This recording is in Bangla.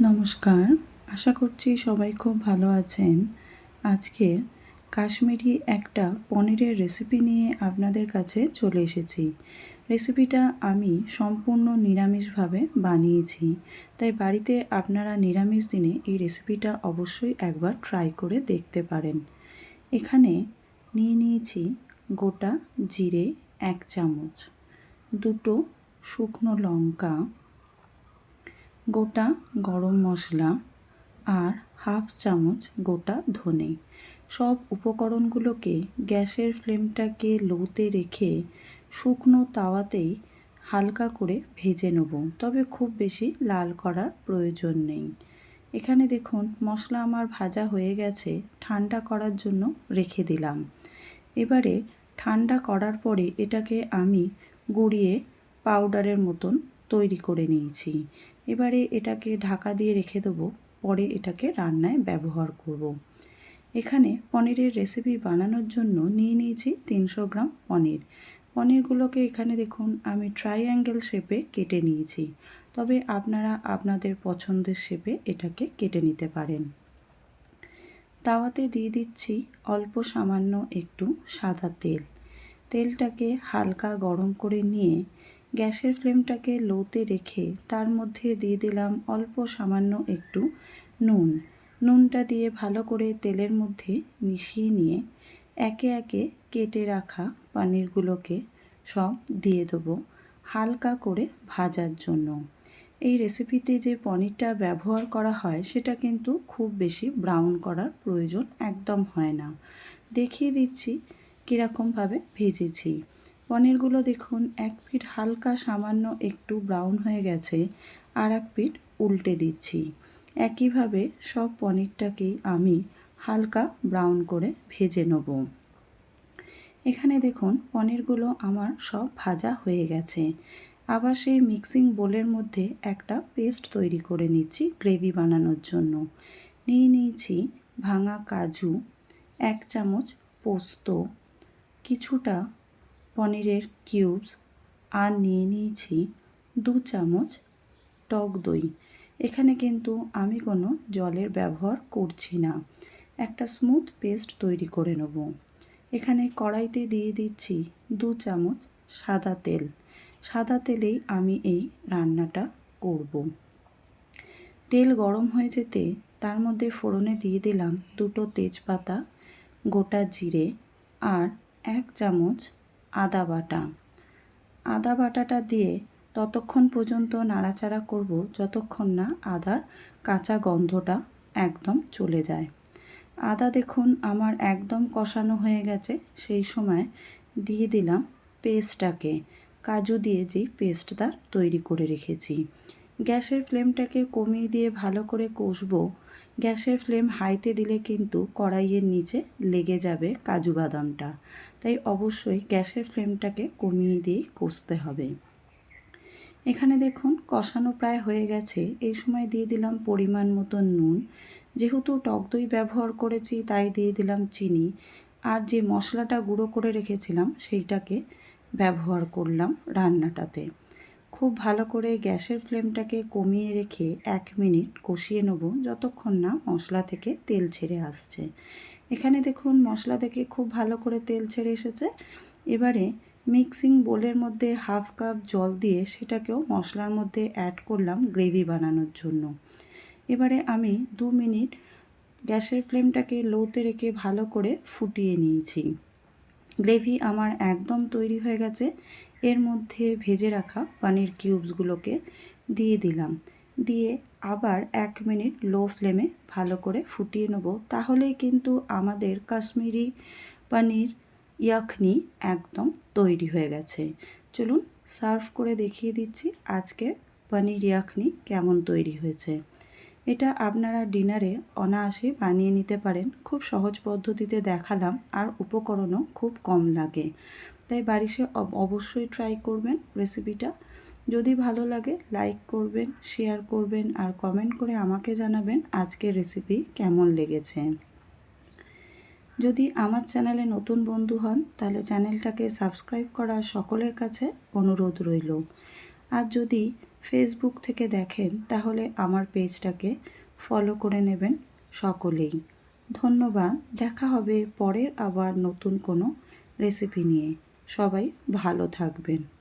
নমস্কার। আশা করছি সবাই খুব ভালো আছেন। আজকে কাশ্মীরি একটা পনিরের রেসিপি নিয়ে আপনাদের কাছে চলে এসেছি। রেসিপিটা আমি সম্পূর্ণ নিরামিষভাবে বানিয়েছি। তাই বাড়িতে আপনারা নিরামিষ দিনে এই রেসিপিটা অবশ্যই একবার ট্রাই করে দেখতে পারেন। এখানে নিয়ে নিয়েছি গোটা জিরে এক চামচ, দুটো শুকনো লঙ্কা গোটা গরম মশলা আর হাফ চামচ গোটা ধনে। সব উপকরণগুলোকে গ্যাসের ফ্লেমটাকে লোতে রেখে শুকনো তাওয়াতেই হালকা করে ভেজে নেব, তবে খুব বেশি লাল করার প্রয়োজন নেই। এখানে দেখুন, মশলা আমার ভাজা হয়ে গেছে, ঠান্ডা করার জন্য রেখে দিলাম। এবারে ঠান্ডা করার পরে এটাকে আমি গুঁড়িয়ে পাউডারের মতন তৈরি করে নিয়েছি। এবারে এটাকে ঢাকা দিয়ে রেখে দেবো, পরে এটাকে রান্নায় ব্যবহার করব। এখানে পনিরের রেসিপি বানানোর জন্য নিয়ে নিয়েছি তিনশো গ্রাম পনির। পনিরগুলোকে এখানে দেখুন, আমি ট্রাইঅ্যাঙ্গেল শেপে কেটে নিয়েছি। তবে আপনারা আপনাদের পছন্দের শেপে এটাকে কেটে নিতে পারেন। তাওয়াতে দিয়ে দিচ্ছি অল্প সামান্য একটু সাদা তেল। তেলটাকে হালকা গরম করে নিয়ে গ্যাসের ফ্লেমটাকে লোতে রেখে তার মধ্যে দিয়ে দিলাম অল্প সামান্য একটু নুন। নুনটা দিয়ে ভালো করে তেলের মধ্যে মিশিয়ে নিয়ে একে একে কেটে রাখা পানিরগুলোকে সব দিয়ে দেবো হালকা করে ভাজার জন্য। এই রেসিপিতে যে পনিরটা ব্যবহার করা হয়, সেটা কিন্তু খুব বেশি ব্রাউন করার প্রয়োজন একদম হয় না। দেখিয়ে দিচ্ছি কীরকমভাবে ভেজেছি। পনিরগুলো দেখুন, এক পিঠ হালকা সামান্য একটু ব্রাউন হয়ে গেছে আর এক পিঠ উল্টে দিচ্ছি। একইভাবে সব পনিরটাকেই আমি হালকা ব্রাউন করে ভেজে নেব। এখানে দেখুন, পনিরগুলো আমার সব ভাজা হয়ে গেছে। আবার সেই মিক্সিং বোলের মধ্যে একটা পেস্ট তৈরি করে নিচ্ছি গ্রেভি বানানোর জন্য। নিয়ে নিয়েছি ভাঙা কাজু, এক চামচ পোস্ত, কিছুটা পনিরের কিউবস আর নিয়ে নিয়েছি দু চামচ টক দই। এখানে কিন্তু আমি কোনো জলের ব্যবহার করছি না। একটা স্মুথ পেস্ট তৈরি করে নেব। এখানে কড়াইতে দিয়ে দিচ্ছি দু চামচ সাদা তেল। সাদা তেলেই আমি এই রান্নাটা করব। তেল গরম হয়ে যেতে তার মধ্যে ফোড়নে দিয়ে দিলাম দুটো তেজপাতা, গোটা জিরে আর এক চামচ আদা বাটা। আদা বাটাটা দিয়ে ততক্ষণ পর্যন্ত নাড়াচাড়া করব যতক্ষণ না আদার কাঁচা গন্ধটা একদম চলে যায়। আদা দেখুন আমার একদম কষানো হয়ে গেছে, সেই সময় দিয়ে দিলাম পেস্টটাকে। কাজু দিয়ে যে পেস্টটা তৈরি করে রেখেছি। গ্যাসের ফ্লেমটাকে কমিয়ে দিয়ে ভালো করে কষবো। গ্যাসের ফ্লেম হাইতে দিলে কিন্তু কড়াইয়ের নিচে লেগে যাবে কাজু বাদামটা। তাই অবশ্যই গ্যাসের ফ্লেমটাকে কমিয়ে দিয়েই কষতে হবে। এখানে দেখুন কষানো প্রায় হয়ে গেছে। এই সময় দিয়ে দিলাম পরিমাণ মতো নুন। যেহেতু টক দই ব্যবহার করেছি, তাই দিয়ে দিলাম চিনি। আর যে মশলাটা গুঁড়ো করে রেখেছিলাম, সেইটাকে ব্যবহার করলাম রান্নাটাতে। খুব ভালো করে গ্যাসের ফ্লেমটাকে কমিয়ে রেখে এক মিনিট কষিয়ে নেব যতক্ষণ না মশলা থেকে তেল ছেড়ে আসছে। এখানে দেখুন মশলা থেকে খুব ভালো করে তেল ছেড়ে এসেছে। এবারে মিক্সিং বোলের মধ্যে হাফ কাপ জল দিয়ে সেটাকেও মশলার মধ্যে অ্যাড করলাম গ্রেভি বানানোর জন্য। এবারে আমি দু মিনিট গ্যাসের ফ্লেমটাকে লোতে রেখে ভালো করে ফুটিয়ে নিয়েছি। গ্রেভি আমার একদম তৈরি হয়ে গেছে। এর মধ্যে ভেজে রাখা পানির কিউবসগুলোকে দিয়ে দিলাম। দিয়ে আবার এক মিনিট লো ফ্লেমে ভালো করে ফুটিয়ে নেব। তাহলেই কিন্তু আমাদের কাশ্মীরি পানির ইয়াখনি একদম তৈরি হয়ে গেছে। চলুন সার্ভ করে দেখিয়ে দিচ্ছি আজকের পনির ইয়াখনি কেমন তৈরি হয়েছে। এটা আপনারা ডিনারে অনায়াসে বানিয়ে নিতে পারেন। খুব সহজ পদ্ধতিতে দেখালাম আর উপকরণও খুব কম লাগে। তাই বাড়ি বাড়িতে অবশ্যই ট্রাই করবেন রেসিপিটা যদি ভালো লাগে লাইক করবেন শেয়ার করবেন আর কমেন্ট করে আমাকে জানাবেন আজকের রেসিপি কেমন লেগেছে। যদি আমার চ্যানেলে নতুন বন্ধু হন, তাহলে চ্যানেলটাকে সাবস্ক্রাইব করা সকলের কাছে অনুরোধ রইল। আর যদি ফেসবুক থেকে দেখেন, তাহলে আমার পেজটাকে ফলো করে নেবেন সকলেই। ধন্যবাদ, দেখা হবে পরের আবার নতুন কোনো রেসিপি নিয়ে। সবাই ভালো থাকবেন।